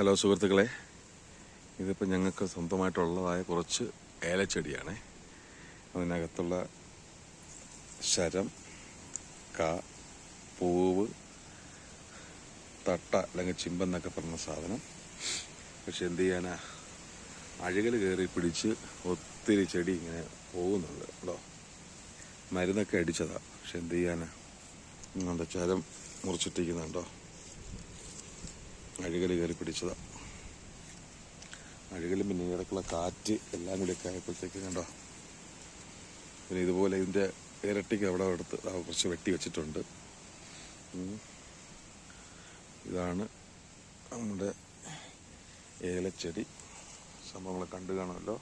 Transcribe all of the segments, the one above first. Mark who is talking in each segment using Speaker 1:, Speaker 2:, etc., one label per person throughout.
Speaker 1: Hello സുഹൃത്തുക്കളെ. ഇതിപ്പോൾ ഞങ്ങൾക്ക് സ്വന്തമായിട്ടുള്ളതായ കുറച്ച് ഏലച്ചെടിയാണ്. അതിനകത്തുള്ള ശരം ക പൂവ് തട്ട അല്ലെങ്കിൽ ചിമ്പെന്നൊക്കെ പറഞ്ഞ സാധനം. പക്ഷെ എന്ത് ചെയ്യാനാ? അഴുകൽ കയറി പിടിച്ച് ഒത്തിരി ചെടി ഇങ്ങനെ പോകുന്നുണ്ട് കേട്ടോ. മരുന്നൊക്കെ അടിച്ചതാണ് പക്ഷെ എന്ത് ചെയ്യാനാ? ഇങ്ങോട്ട് ചരം മുറിച്ചിട്ടിരിക്കുന്നുണ്ടോ അഴുകൽ കയറി പിടിച്ചതാണ് അഴുകലും പിന്നെ ഇടയ്ക്കുള്ള കാറ്റ് എല്ലാം കൂടി ഒക്കെ ആയപ്പോഴത്തേക്ക് കണ്ടോ പിന്നെ ഇതുപോലെ ഇതിന്റെ ഇരട്ടിക്ക് അവിടെ എടുത്ത് കുറച്ച് വെട്ടി വെച്ചിട്ടുണ്ട്. ഇതാണ് നമ്മുടെ ഏലച്ചെടി. സംഭവങ്ങളെ കണ്ടു കാണുമല്ലോ.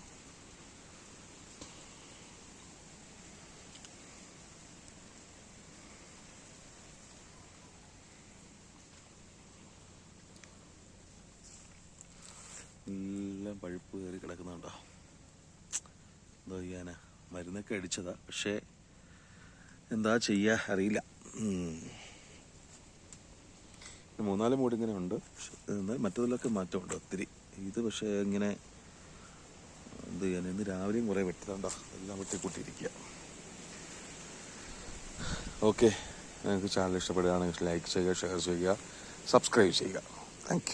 Speaker 1: എല്ലാം പഴുപ്പ് കയറി കിടക്കുന്നുണ്ടോ എന്തോ ചെയ്യാനാ? മരുന്നൊക്കെ അടിച്ചതാ. പക്ഷേ എന്താ ചെയ്യാ അറിയില്ല. മൂന്നാൽ മൂട് ഇങ്ങനെ ഉണ്ട്. മറ്റതിലൊക്കെ മാറ്റമുണ്ട് ഒത്തിരി. ഇത് പക്ഷേ ഇങ്ങനെ എന്ത് ചെയ്യാൻ ഇന്ന് രാവിലെയും കുറേ വെട്ടിട്ടുണ്ടോ എല്ലാം വെട്ടിക്കൂട്ടിയിരിക്കുക ഓക്കെ. നിങ്ങൾക്ക് ചാനൽ ഇഷ്ടപ്പെടുകയാണെങ്കിൽ ലൈക്ക് ചെയ്യുക ഷെയർ ചെയ്യുക സബ്സ്ക്രൈബ് ചെയ്യുക. താങ്ക്